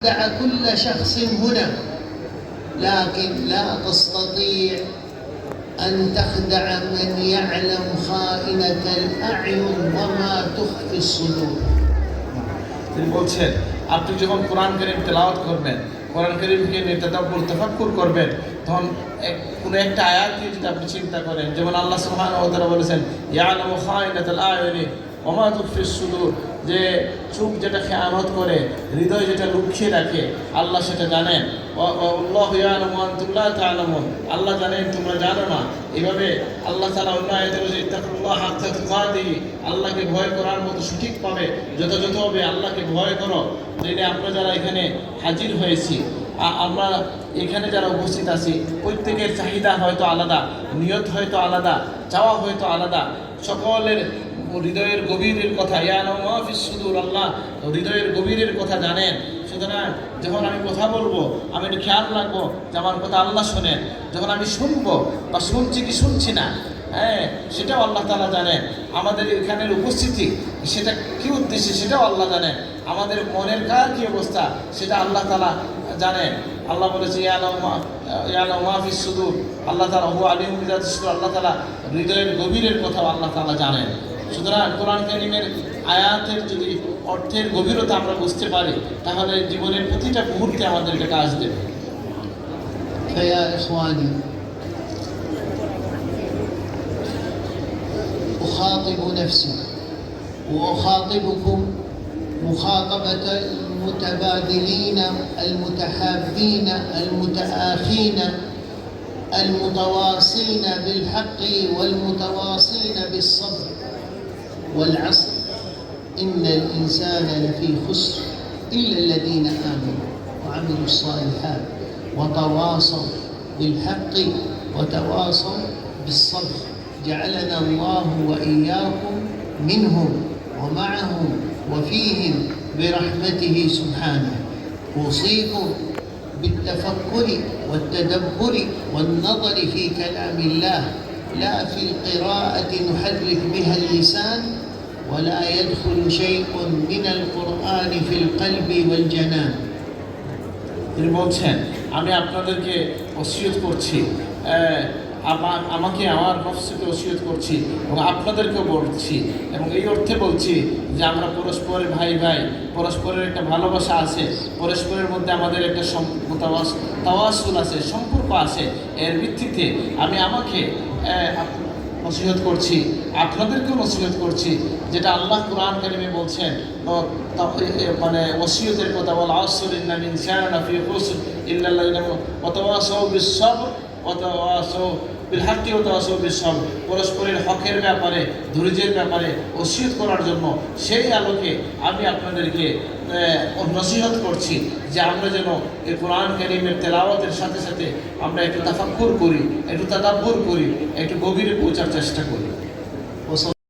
دع كل شخص هنا لكن لا تستطيع أن تخدع من يعلم خائنة الأعين وما تخفي الصدور তিনি বলছেন আপনি যখন কোরআন করিম তেলাওয়াত করবেন কোরআন করিমকে নিয়ে তাদাব্বুর তাফাক্কুর করবেন তখন এক কোনো একটা আয়াত দিয়ে যদি আপনি চিন্তা করেন যেমন আল্লাহ সুবহানাহু ওয়া তাআলা বলেছেন ইয়ালামু খায়িনাতাল আয়ুনি মা তুখফি যে চোখ যেটা খেয়ানত করে, হৃদয় যেটা লুকিয়ে রাখে, আল্লাহ সেটা জানেন আল্লাহু জানেন, তোমরা জানো না। এভাবে আল্লাহ তাআলা অন্য আল্লাহকে ভয় করার মতো সঠিক পাবে যথাযথভাবে আল্লাহকে ভয় করো। জেনে আমরা যারা এখানে হাজির হয়েছি আমরা এখানে যারা উপস্থিত আছি, প্রত্যেকের চাহিদা হয়তো আলাদা, নিয়ত হয়তো আলাদা, চাওয়া হয়তো আলাদা। সকলের হৃদয়ের গভীরের কথা সুদূর আল্লাহ হৃদয়ের গভীরের কথা জানেন। সুতরাং যখন আমি কথা বলব, আমি একটু খেয়াল রাখব যে আমার কথা আল্লাহ শোনেন। যখন আমি শুনব বা শুনছি কি শুনছি না হ্যাঁ সেটাও আল্লাহ তালা জানেন। আমাদের এখানের উপস্থিতি, সেটা কি উদ্দেশ্যে, সেটাও আল্লাহ জানেন। আমাদের মনের কার কী অবস্থা, সেটা আল্লাহ তালা জানেন। আল্লাহ বলেছে সুদূর আল্লাহ তালা হু আলিম আল্লাহ তালা হৃদয়ের গভীরের কথাও আল্লাহ তালা জানেন। সুতরাং কোরআন কারিমের আয়াতের যদি অর্থের গভীরতা আমরা বুঝতে পারি তাহলে জীবনের প্রতিটা মুহূর্তে আমাদের এটা কাজ দেবে فيا إخواني أخاطب نفسي وأخاطبكم مخاطبة المتبادلين المتحابين المتآخين المتواصين بالحق والمتواصين بالصبر والعصر إن الإنسان لفي خسر إلا الذين آمنوا وعملوا الصالحات وتواصوا بالحق وتواصوا بالصبر. جعلنا الله وإياكم منهم ومعهم وفيهم برحمته سبحانه. أوصيكم بالتفكر والتدبر والنظر في كلام الله. لا في القراءة نحرك بها اللسان ولا يدخل شيء من القرآن في القلب والجنان তিনি বলছেন আমি আপনাদেরকে ওসিয়ত করছি আহ, আমা- আমাকে আমার নফসকে ওসিয়ত করছি এবং আপনাদেরকেও বলছি এবং এই অর্থে বলছি যে আমরা পরস্পরের ভাই ভাই পরস্পরের একটা ভালোবাসা আছে পরস্পরের মধ্যে আমাদের একটা সম- তাওয়াস- তাওয়াসুল আছে সম্পর্ক আছে এর ভিত্তিতে আমি আমাকে আহ, আপ- নসিহত করছি। আপনাদেরকেও নসিহত করছি যেটা আল্লাহ কোরআন কালিমে বলছেন মানে ওসিয়তের কথা বলা আসর ইন্নাম ইনসান ফি খুসর ইল্লাল্লাযিনা অথবা সৌ বিশ্ব অথবা বিল বিলহাকিও তাসব বিশ্বাম পরস্পরের হকের ব্যাপারে, ধৈর্যের ব্যাপারে ওসিয়ত করার জন্য সেই আলোকে আমি আপনাদেরকে নসিহত করছি যে আমরা যেন এই কোরআন কারিমের তেলাওয়াতের সাথে সাথে আমরা একটু তাফাক্ষুর করি, একটু তাদাব্বুর করি, একটু গভীরে পৌঁছার চেষ্টা করি।